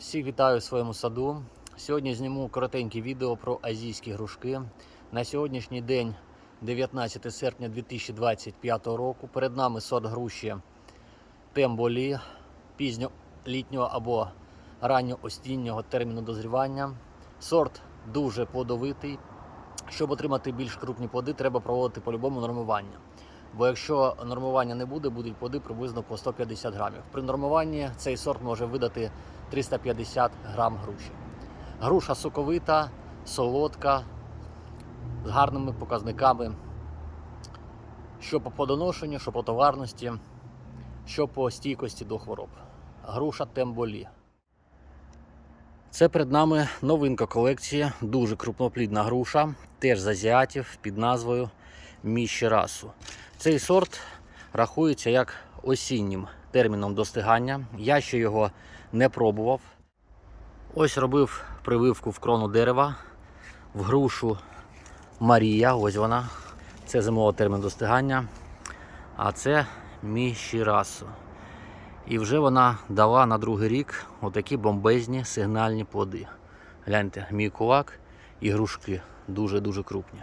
Всіх вітаю в своєму саду. Сьогодні зніму коротеньке відео про азійські грушки. На сьогоднішній день, 19 серпня 2025 року, перед нами сорт груші темболі пізньолітнього або ранньоостіннього терміну дозрівання. Сорт дуже плодовитий. Щоб отримати більш крупні плоди, треба проводити по-любому нормування. Бо якщо нормування не буде, будуть плоди приблизно по 150 грамів. При нормуванні цей сорт може видати 350 грам груші. Груша соковита, солодка, з гарними показниками, що по плодоношенню, що по товарності, що по стійкості до хвороб. Груша темболі. Це перед нами новинка колекції, дуже крупноплідна груша, теж з азіатів під назвою Міщерасу. Цей сорт рахується як осіннім терміном достигання. Я ще його не пробував. Ось робив прививку в крону дерева, в грушу Марія, ось вона. Це зимовий термін достигання. А це Міщерасу. І вже вона дала на другий рік отакі бомбезні сигнальні плоди. Гляньте, мій кулак і грушки дуже-дуже крупні.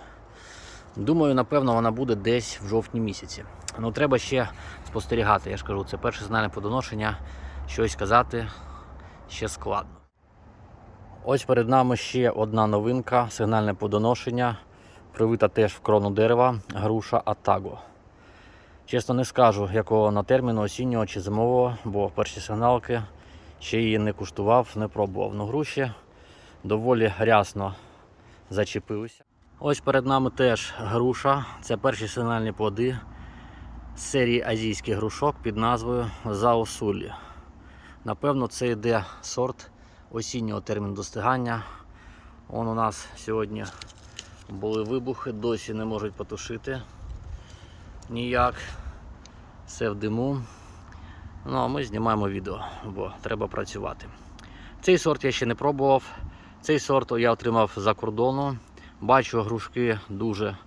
Думаю, напевно, вона буде десь в жовтні місяці. Ну, треба ще спостерігати. Я ж кажу, це перше сигнальне плодоношення. Щось казати ще складно. Ось перед нами ще одна новинка сигнальне плодоношення. Привита теж в крону дерева груша Атаго. Чесно не скажу, якого на терміну осіннього чи зимового, бо перші сигналки ще її не куштував, не пробував. Ну груші доволі рясно зачепилися. Ось перед нами теж груша. Це перші сигнальні плоди з серії азійських грушок під назвою Заосулі. Напевно, це йде сорт осіннього терміну достигання. Он у нас сьогодні були вибухи, досі не можуть потушити ніяк. Все в диму. Ну а ми знімаємо відео, бо треба працювати. Цей сорт я ще не пробував. Цей сорт я отримав за кордону. Бачу грушки дуже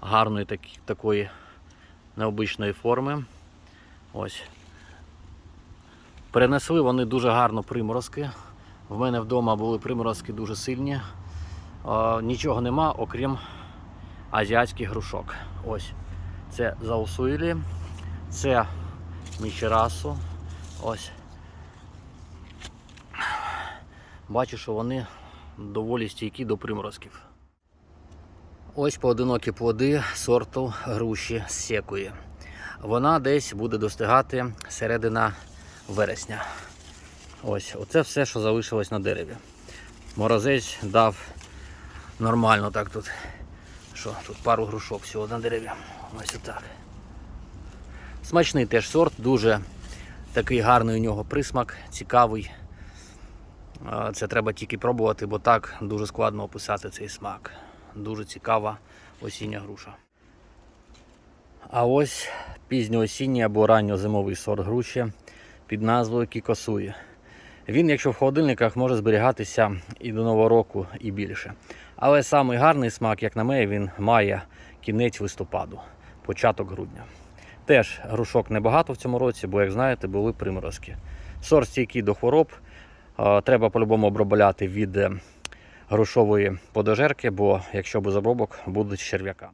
гарної такі, такої необичної форми. Ось. Перенесли вони дуже гарно приморозки. В мене вдома були приморозки дуже сильні. Е, нічого нема, окрім азіатських грушок. Ось. Це заусуїлі, це мічерасу. Ось. Бачу, що вони доволі стійкі до приморозків. Ось поодинокі плоди сорту груші з секої. Вона десь буде достигати середина вересня. Ось, оце все, що залишилось на дереві. Морозець дав нормально так тут. Що, тут пару грушок всього на дереві. Ось отак. Смачний теж сорт, дуже такий гарний у нього присмак, цікавий. Це треба тільки пробувати, бо так дуже складно описати цей смак. Дуже цікава осіння груша. А ось пізньоосінній або ранньозимовий сорт груші під назвою Кікосуї. Він, якщо в холодильниках, може зберігатися і до Нового року, і більше. Але самий гарний смак, як на мене, він має кінець листопаду, початок грудня. Теж грушок небагато в цьому році, бо, як знаєте, були приморозки. Сорт стійкий до хвороб. Е, Треба по-любому обробляти від грушової подожерки, бо якщо без обробок будуть черв'яка.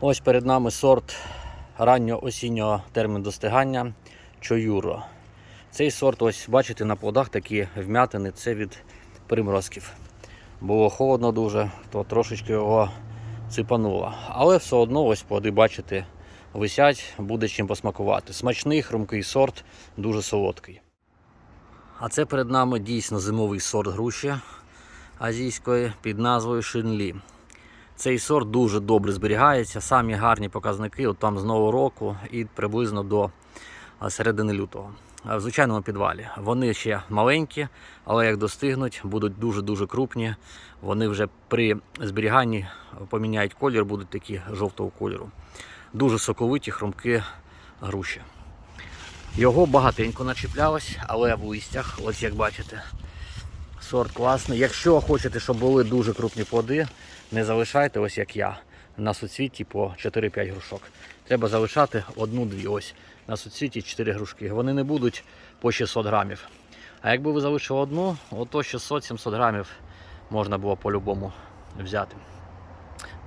Ось перед нами сорт ранньо-осіннього терміну достигання чоюро. Цей сорт, ось бачите, на плодах такі вмятини, це від приморозків. Було холодно дуже, то трошечки його ципануло. Але все одно ось плоди, бачите, висять, буде чим посмакувати. Смачний, хрумкий сорт, дуже солодкий. А це перед нами дійсно зимовий сорт груші азійської під назвою Шинлі. Цей сорт дуже добре зберігається, самі гарні показники от там з нового року і приблизно до середини лютого. В звичайному підвалі. Вони ще маленькі, але як достигнуть, будуть дуже-дуже крупні. Вони вже при зберіганні поміняють колір, будуть такі жовтого кольору. Дуже соковиті, хрумкі груші. Його багатенько начіплялось, але в листях, ось як бачите, сорт класний. Якщо хочете, щоб були дуже крупні плоди, не залишайте, ось як я, на суцвіті по 4-5 грушок. Треба залишати одну-дві. Ось на суцвіті 4 грушки. Вони не будуть по 600 грамів. А якби ви залишили одну, ото 600-700 грамів можна було по-любому взяти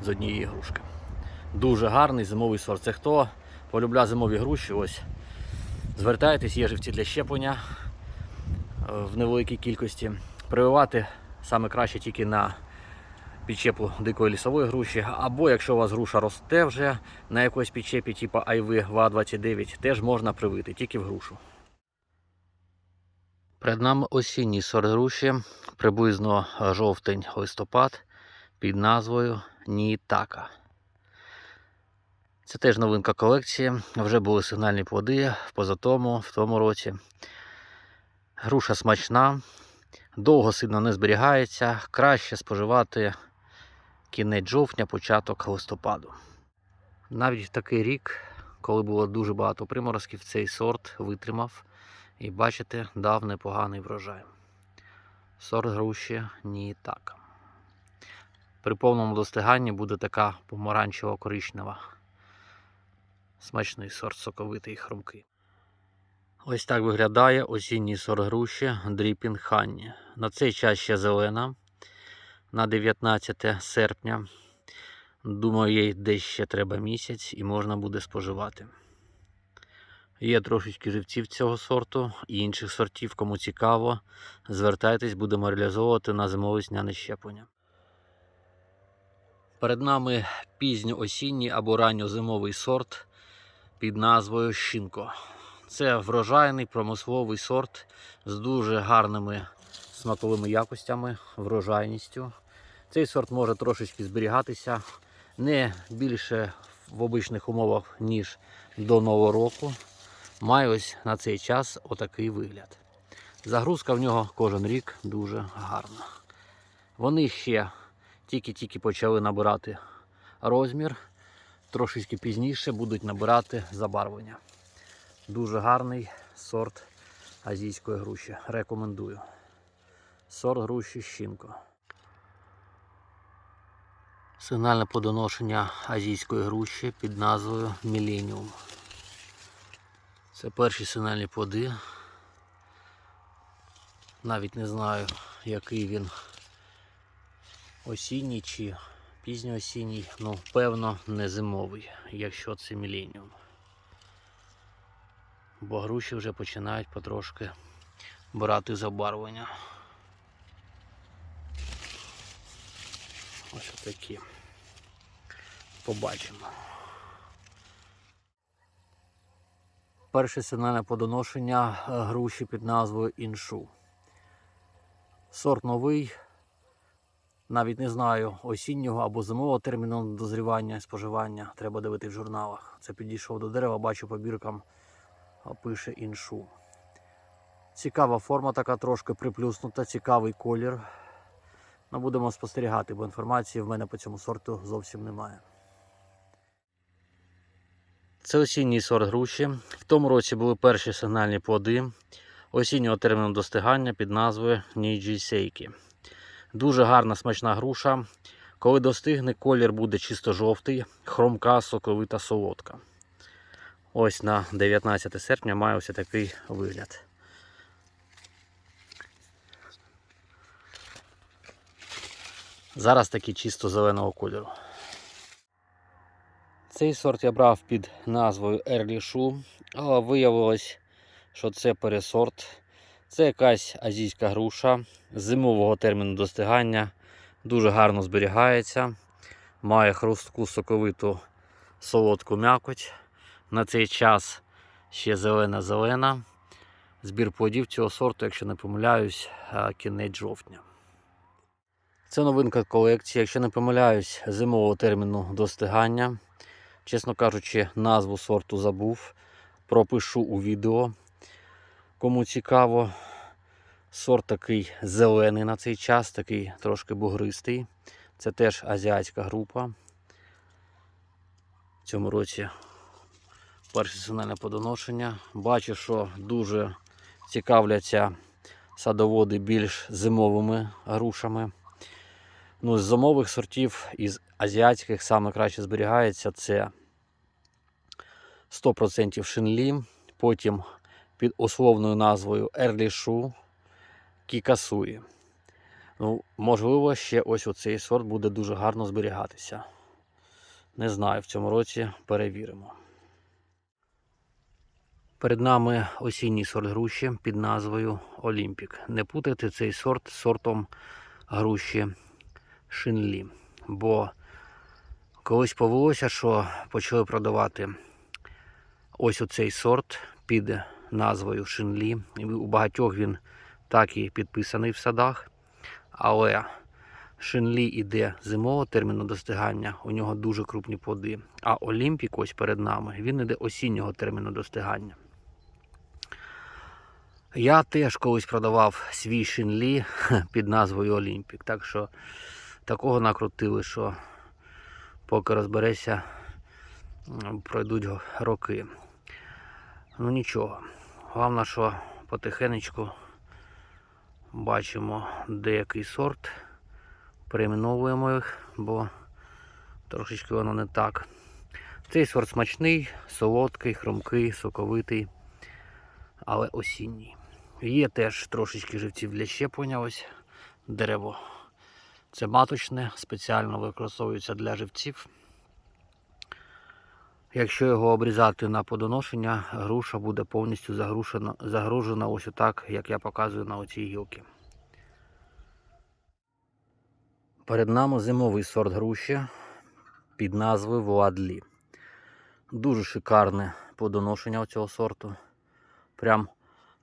з однієї грушки. Дуже гарний зимовий сорт. Це хто полюбляє зимові груші, ось звертайтесь, є живці для щеплення е, в невеликій кількості. Прививати саме краще тільки на підчепу дикої лісової груші, або якщо у вас груша росте вже на якоїсь підчепі, типу Айви ВА-29, теж можна привити, тільки в грушу. Перед нами осінній сорт груші, приблизно жовтень-листопад під назвою Нітака. Це теж новинка колекції. Вже були сигнальні плоди в позатому, в тому році. Груша смачна, довго сильно не зберігається, краще споживати кінець жовтня, початок листопаду. Навіть в такий рік, коли було дуже багато приморозків, цей сорт витримав і бачите, дав непоганий врожай. Сорт груші ні так. При повному достиганні буде така помаранчево-коричнева. Смачний сорт соковитий хрумкий. Ось так виглядає осінній сорт груші Дріпін Ханні. На цей час ще зелена. На 19 серпня. Думаю, їй десь ще треба місяць і можна буде споживати. Є трошечки живців цього сорту і інших сортів, кому цікаво, звертайтесь, будемо реалізовувати на зимово-весняне щеплення. Перед нами пізньоосінній або ранньозимовий сорт під назвою Шинко. Це врожайний промисловий сорт з дуже гарними смаковими якостями, врожайністю. Цей сорт може трошечки зберігатися не більше в обичних умовах, ніж до Нового року. Має ось на цей час отакий вигляд. Загрузка в нього кожен рік дуже гарна. Вони ще тільки-тільки почали набирати розмір, трошечки пізніше будуть набирати забарвлення. Дуже гарний сорт азійської груші. Рекомендую. Сорт груші щінко. Сигнальне подоношення азійської груші під назвою Міленіум. Це перші сигнальні плоди. Навіть не знаю, який він осінній чи пізньоосінній, ну певно не зимовий, якщо це міленіум. Бо груші вже починають потрошки брати забарвлення. Ось такі. Побачимо. Перше сигнальне подоношення е, груші під назвою іншу. Сорт новий. Навіть не знаю осіннього або зимового терміну дозрівання і споживання. Треба дивити в журналах. Це підійшов до дерева, бачу по біркам, пише іншу. Цікава форма, така трошки приплюснута, цікавий колір. Ну, будемо спостерігати, бо інформації в мене по цьому сорту зовсім немає. Це осінній сорт груші. В тому році були перші сигнальні плоди осіннього терміну достигання під назвою Ніджі Сейкі. Дуже гарна смачна груша. Коли достигне, колір буде чисто жовтий, хромка, соковита, солодка. Ось на 19 серпня має ось такий вигляд. Зараз такий чисто зеленого кольору. Цей сорт я брав під назвою Shoe, але виявилось, що це пересорт. Це якась азійська груша зимового терміну достигання. Дуже гарно зберігається. Має хрустку соковиту солодку м'якоть. На цей час ще зелена-зелена. Збір плодів цього сорту, якщо не помиляюсь, кінець жовтня. Це новинка колекції, якщо не помиляюсь, зимового терміну достигання. Чесно кажучи, назву сорту забув. Пропишу у відео. Кому цікаво, сорт такий зелений на цей час, такий трошки бугристий. Це теж азіатська група. В цьому році перше сигнальне подоношення. Бачу, що дуже цікавляться садоводи більш зимовими грушами. Ну, з зимових сортів із азіатських саме краще зберігається це 100% шинлі, потім під условною назвою Shoe, Кікасуї. Ну, можливо, ще ось оцей сорт буде дуже гарно зберігатися. Не знаю, в цьому році перевіримо. Перед нами осінній сорт груші під назвою Олімпік. Не путайте цей сорт з сортом груші Шинлі. Бо колись повелося, що почали продавати ось оцей сорт під назвою Шинлі. У багатьох він так і підписаний в садах. Але Шинлі іде зимового терміну достигання, у нього дуже крупні плоди. А Олімпік ось перед нами, він іде осіннього терміну достигання. Я теж колись продавав свій Шинлі під назвою Олімпік. Так що такого накрутили, що поки розберешся, пройдуть роки. Ну нічого. Головне, що потихенечку бачимо деякий сорт, перейменовуємо їх, бо трошечки воно не так. Цей сорт смачний, солодкий, хрумкий, соковитий, але осінній. Є теж трошечки живців для щеплення, ось дерево. Це маточне, спеціально використовується для живців. Якщо його обрізати на подоношення, груша буде повністю загрушена, загружена ось отак, як я показую на оцій гілці. Перед нами зимовий сорт груші під назвою Владлі. Дуже шикарне плодоношення цього сорту. Прям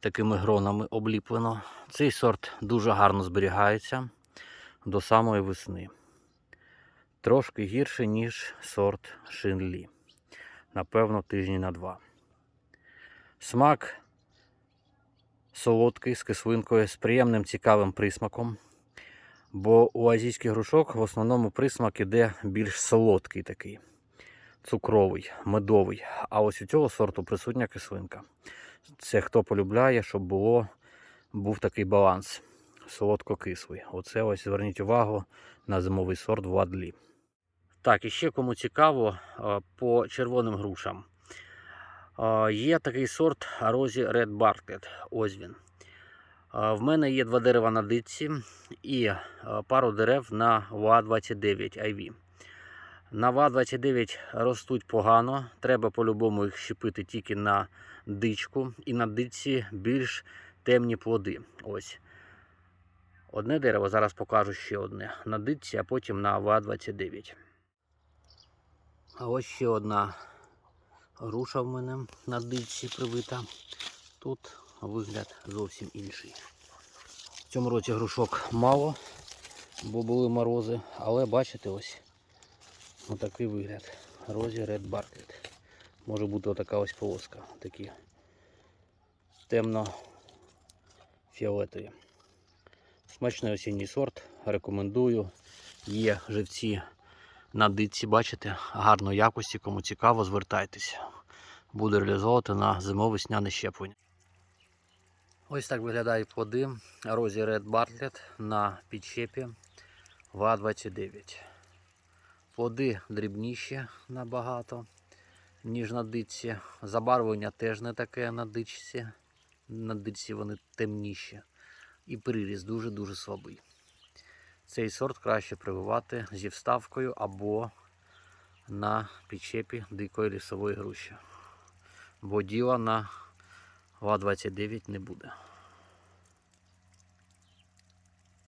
такими гронами обліплено. Цей сорт дуже гарно зберігається до самої весни. Трошки гірше, ніж сорт Шинлі. Напевно, тижні на два. Смак солодкий з кислинкою, з приємним цікавим присмаком. Бо у азійських грушок в основному присмак іде більш солодкий такий, цукровий, медовий. А ось у цього сорту присутня кислинка. Це хто полюбляє, щоб було, був такий баланс солодко-кислий. Оце ось зверніть увагу на зимовий сорт Владлі. Так, і ще кому цікаво, е, по червоним грушам. Е, Є такий сорт Розі Red Bartlett. Ось він. Е, В мене є два дерева на дитці і пару дерев на ВА-29 IV. На ВА-29 ростуть погано, треба по-любому їх щепити тільки на дичку. І на дичці більш темні плоди. Ось. Одне дерево, зараз покажу ще одне. На дичці, а потім на ВА-29. А ось ще одна груша в мене на дичці привита. Тут вигляд зовсім інший. В цьому році грушок мало, бо були морози, але бачите ось отакий вигляд. Розі Red Bartlett. Може бути отака ось полоска. Такі темно-фіолетові. Смачний осінній сорт, рекомендую. Є живці на дитці, бачите, гарної якості, кому цікаво, звертайтеся. Буду реалізовувати на зимово-весняне щеплення. Ось так виглядають плоди Розі Red Bartlett на підчепі ВА-29. Плоди дрібніші набагато, ніж на дичці. Забарвлення теж не таке на дичці. На дичці вони темніші. І приріз дуже-дуже слабий. Цей сорт краще прививати зі вставкою або на підчепі дикої лісової груші. Бо діла на ВА-29 не буде.